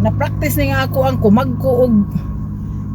Na-practice ni nga ako ang kumagko og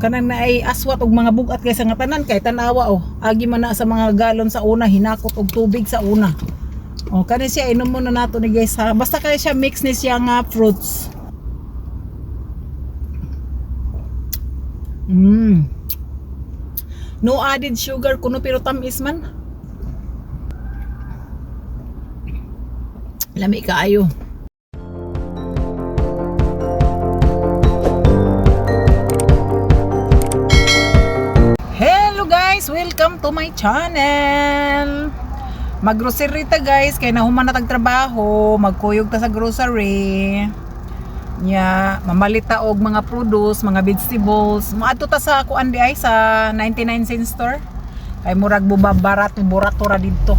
kanang na ay aswat og mga bugat kay sa tanan kay tanawa oh. Agi man na sa mga galon sa una hinakot og tubig sa una. Oh, kani siya inom mo na nato ni guys ha. Basta kay siya mix ni siya nga fruits. Mm. No added sugar kuno pero tamis man. Lami kaayo. Guys, welcome to my channel. Maggrocery ta guys, kay nahuman na trabaho, magkuyog ta sa grocery. Nya, mamalita og mga produce, mga vegetables. Maadto ta sa kuan di ay sa 99 cent store. Kay murag bubabarat burato ra didto.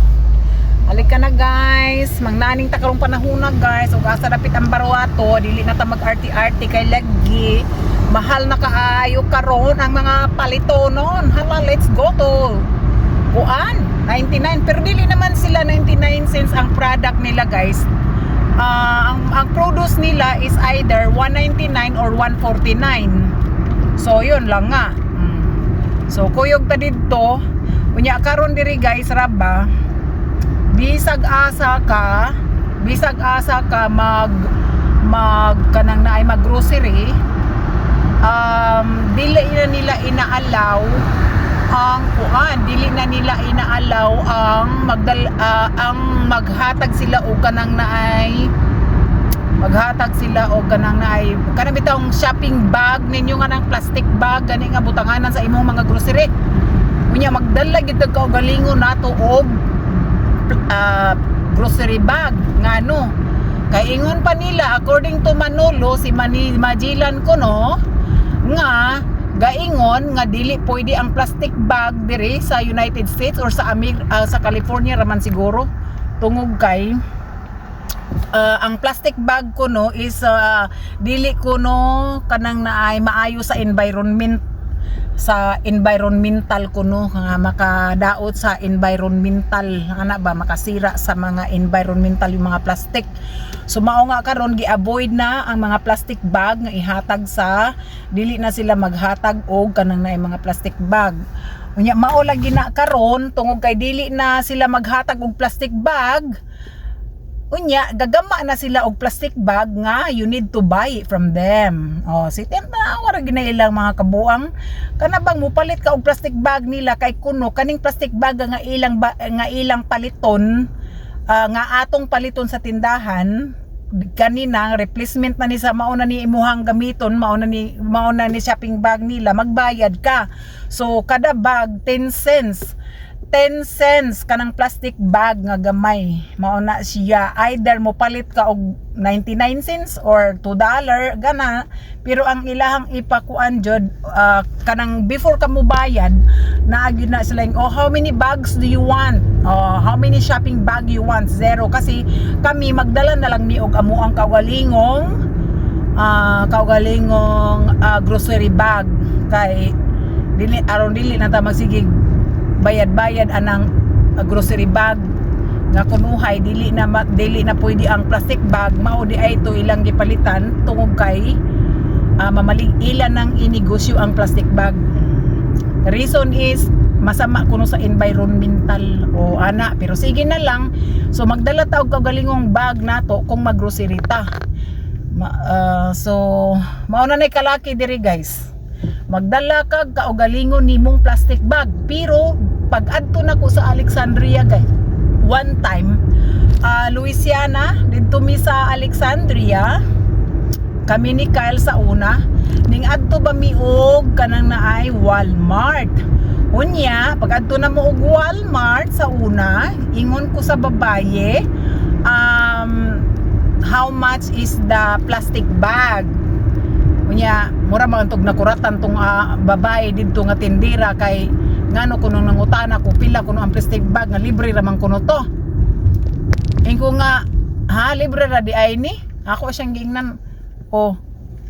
Halika na guys, mangnaning ta karong panahuna guys. Ug asa dapit ang barwato, dili na ta mag-arti-arti kay lagi. Mahal na kaayo karon ang mga palito noon. Hala, let's go to kuan 99 pero dili naman sila 99 cents ang product nila guys. Ah, ang, ang produce nila is either 199 or 149 so yun lang nga. Mm. so kuyog ta didto. Unya karon diri guys raba bisag asa ka bisag asa ka mag mag kanang naay mag grocery um, dili na nila inaalaw ang kuan. Dili na nila inaalaw ang magdal ah, ang maghatag sila og kanang naay maghatag sila og kanang naay kanang bitawng shopping bag. Ninyo nga ng plastic bag gani nga butanganan sa imong mga grocery. Unya magdala gid ka og galingon nato og ah, grocery bag. Ngano kay ingon pa nila according to Manolo si Mani Majilan ko no nga gaingon nga dili pwede ang plastic bag diri sa United States or sa Amir ah, sa California raman siguro. Tungog kay ah, ang plastic bag ko no is ah, dili ko no kanang naay maayo sa environment sa environmental ko no? Nga makadaot sa environmental ana ba? Makasira sa mga environmental yung mga plastic. So mao nga karon gi-avoid na ang mga plastic bag nga ihatag sa dili na sila maghatag og kanang naay mga plastic bag. Unya mao lagi na karon tungod kay dili na sila maghatag og plastic bag unya gagama na sila og plastic bag nga you need to buy from them. Oh si tenta wala gina ilang mga kabuang. Kana bang mupalit ka og plastic bag nila kay kuno? Kaning plastic bag nga ilang ba, nga ilang paliton ah, nga atong paliton sa tindahan kanina replacement na ni sa mauna ni imuhang gamiton mauna ni mauna ni shopping bag nila magbayad ka. So kada bag 10 cents 10 cents kanang plastic bag nga gamay. Mao na siya. Either mo palit ka og 99 cents or 2 dollar gana. Pero ang ilahang ipakuan jud ah, kanang before ka mo bayad naagi na sila oh how many bags do you want? Oh how many shopping bag you want? Zero. Kasi kami magdala na lang ni og amo ang kagalingong ah kagalingong ah, grocery bag. Kay dili aron dili na ta magsigig bayad-bayad anang uh, grocery bag nga kunuhay dili na dili na pwede ang plastic bag. Mao di ay to ilang gipalitan tungod kay uh, mamalig ilan ng inegosyo ang plastic bag. The reason is masama kuno sa environmental o ana. Pero sige na lang. So magdala ta og kagalingong bag nato kung maggrocery ta. Ma- uh, so mao na nay kalaki diri guys. Magdala ka kaugalingon nimong plastic bag. Pero pag adto na ko sa Alexandria guys. One time. Ah, Louisiana dito mi sa Alexandria. Kami ni Kyle sa una. Ning adto ba mi og kanang naay Walmart? Unya pag adto na mo og Walmart sa una ingon ko sa babaye um, how much is the plastic bag? Unya, mura man tog nakuratan tong ah, babae didto nga tindira kay ngano kuno nangutana ko pila kuno ang plastic bag nga libre ra man kuno to. Ingko nga ha libre ra di ay ni. Ako siyang giingnan. Oh.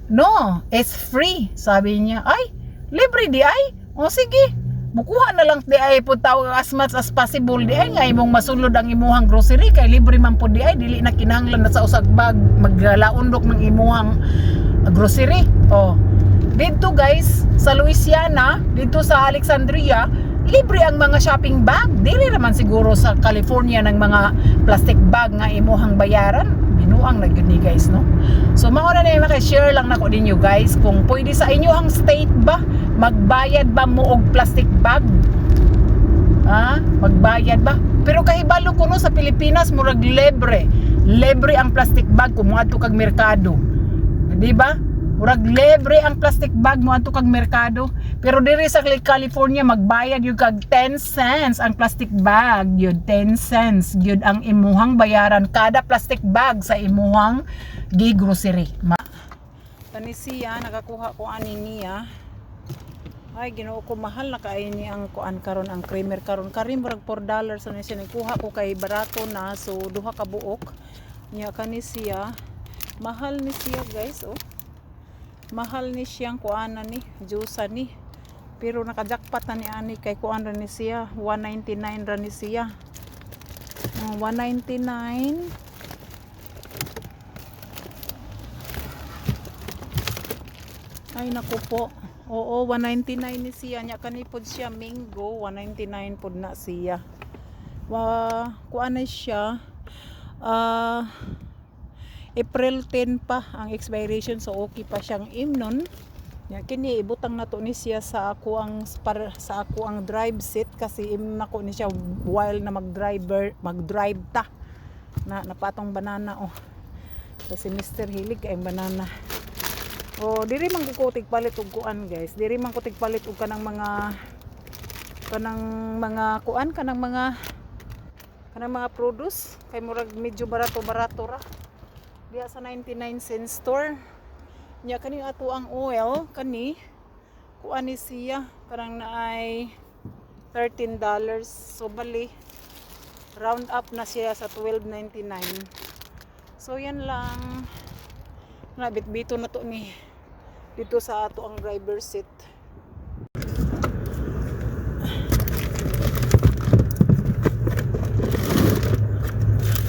No, it's free. Sabi niya, ay, libre di ay. O sige, mukuha na lang di ay po tao as much as possible di ay nga imong masulod ang imuhang grocery kay libre man po di ay dili na kinahanglan na sa usag bag maglalaundok ng imuhang grocery. Oh. Dito guys, sa Louisiana, dito sa Alexandria, libre ang mga shopping bag. Dili naman siguro sa California ng mga plastic bag nga imuhang bayaran. Binuang na ni guys, no? So, mauna na yung share lang nako ninyo guys kung pwede sa inyo ang state ba magbayad ba mo og plastic bag? Ha? Magbayad ba? Pero kahibalo ko no sa Pilipinas murag libre. Libre ang plastic bag kung moadto kag merkado. Di ba? Murag libre ang plastic bag mo adto kag merkado. Pero diri sa California magbayad yung kag 10 cents ang plastic bag. Yun 10 cents yun ang imuhang bayaran kada plastic bag sa imuhang gi-grocery. Ma Kani siya nakakuha ko ani niya. Ay, ginoo ko mahal na kay ni ang kuan karon ang creamer karon. Kari murag 4 dollars na siya nikuha ko kay barato na so duha ka buok. Nya kani siya mahal ni siya guys oh. Mahal ni siyang kuan ni juice ni. Pero nakajakpat na ni ani kay kuan ra ni siya 199 ra ni siya. Oh, 199 Ay naku po. Oo, 199 ni siya nya kanipod siya mango, 199 pod na siya. Wa kuan na siya. Ah April 10 pa ang expiration so okay pa siyang imnon. Ya kini ibutang nato ni siya sa ako ang para, sa ako ang drive seat kasi im nako ni siya while na mag-driver mag-drive ta na napatong banana oh. Kasi Mr. Hilig kay banana. Oh, diri man ko palit og kuan guys. Diri man ko palit og kanang mga kanang mga kuan kanang mga kanang mga produce kay murag medyo barato barato ra. Diya sa 99 cent store. Nya kani ato ang oil kani. Kuan ni siya karang naay 13 dollars. So bali round up na siya sa 12.99 so yan lang. Na bitbito na to ni dito sa ato ang driver seat.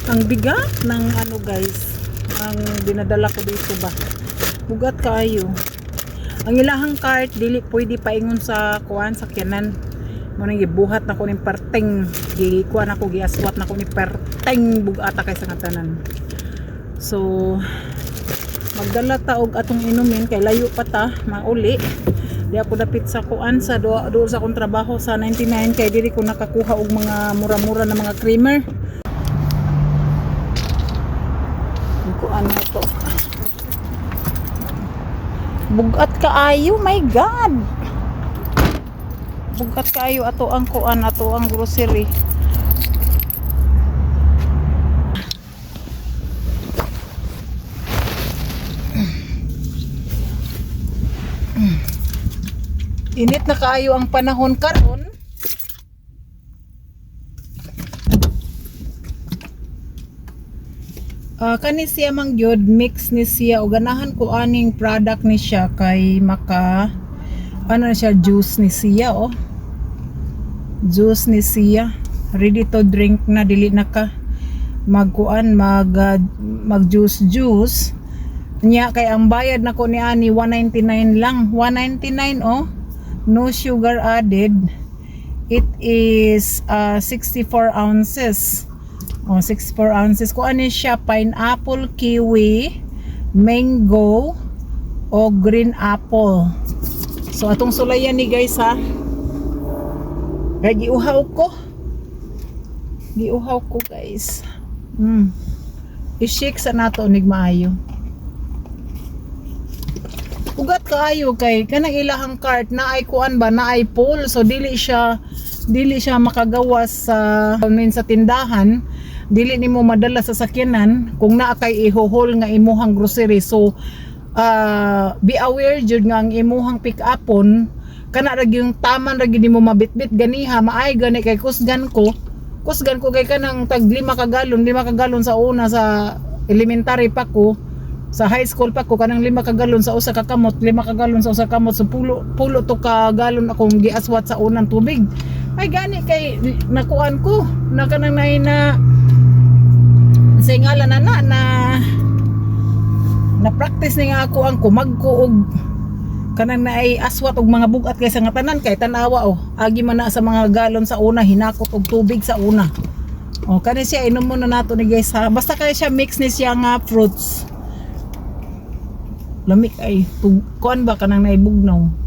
Ang bigat ng ano guys ang dinadala ko dito ba? Bugat kayo. Ang ilahang cart dili pwede paingon sa kuan sa kyanan mo nang gibuhat na ko ning parteng gikuan ako giaswat na ko ni parteng bugata kay sa tanan so magdala ta og atong inumin kay layo pa ta mauli. Di ako dapit sa kuan sa do, do sa akong trabaho sa 99 kay diri ko nakakuha og mga mura-mura na mga creamer Ang kuan na to. Bugat kaayo my god. Bugat kaayo ato ang kuan ato ang grocery. Init na kaayo ang panahon karon. Ah, kani siya mang gyud mix ni siya o ganahan ko aning product ni siya kay maka ano na siya juice ni siya oh. Juice ni siya. Ready to drink na dili na ka magkuan mag ah, mag juice juice nya kay ang bayad nako ni ani 199 lang. 199 oh. No sugar added. It is uh, 64 ounces oh 64 ounces. Ko ano siya pineapple kiwi mango o green apple. So atong sulayan ni guys ha? Kaya giuhaw ko. Giuhaw ko guys. Mm. i-shake sa nato nig maayo. Ugat kaayo kay kanang ilahang cart na ay kuan ba? Na ay pool. So dili siya dili siya makagawas sa min sa tindahan dili nimo madala sa sakyanan kung naa kay ihohol nga imuhang grocery. So uh, be aware jud nga ang imuhang pick upon kana ra yung taman ra gyud nimo mabitbit ganiha maay gani kay kusgan ko. Kusgan ko kay kanang tag lima ka galon lima ka galon sa una sa elementary pa ko sa high school pa ko kanang lima ka galon sa usa ka kamot lima ka galon sa usa ka kamot. So pulo pulo to ka galon akong giaswat sa unang tubig. Ay gani kay nakuan ko na kanang na sa ngalan na na na na-practice ni nga ako ang kumagko og kanang naay aswat og mga bugat kaysa nga tanan kay tanawa oh. Agi man na sa mga galon sa una hinakot og tubig sa una. Oh kani siya inom mo na nato ni guys ha. Basta kay siya mix ni siya nga fruits. Lamig ay tug kuan ba kanang naibugnaw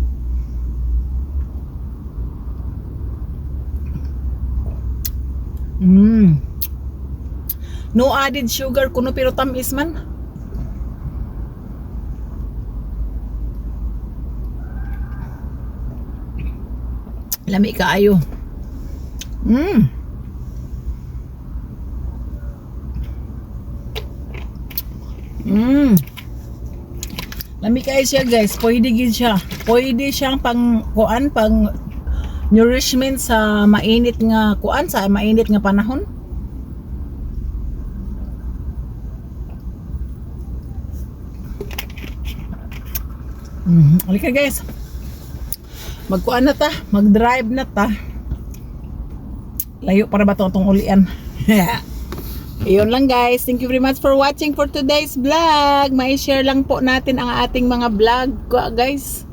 Mm. No added sugar kuno pero tamis man. Lami kaayo. Mm. Mm. Lami kaayo siya guys. Pwede gid siya. Pwede siyang pang kuan pang nourishment sa mainit nga kuan sa mainit nga panahon. Halika guys. Magkuan na ta, mag-drive na ta. Layo para ba to itong ulian? Iyon lang guys. Thank you very much for watching for today's vlog. Mai-share lang po natin ang ating mga vlog guys.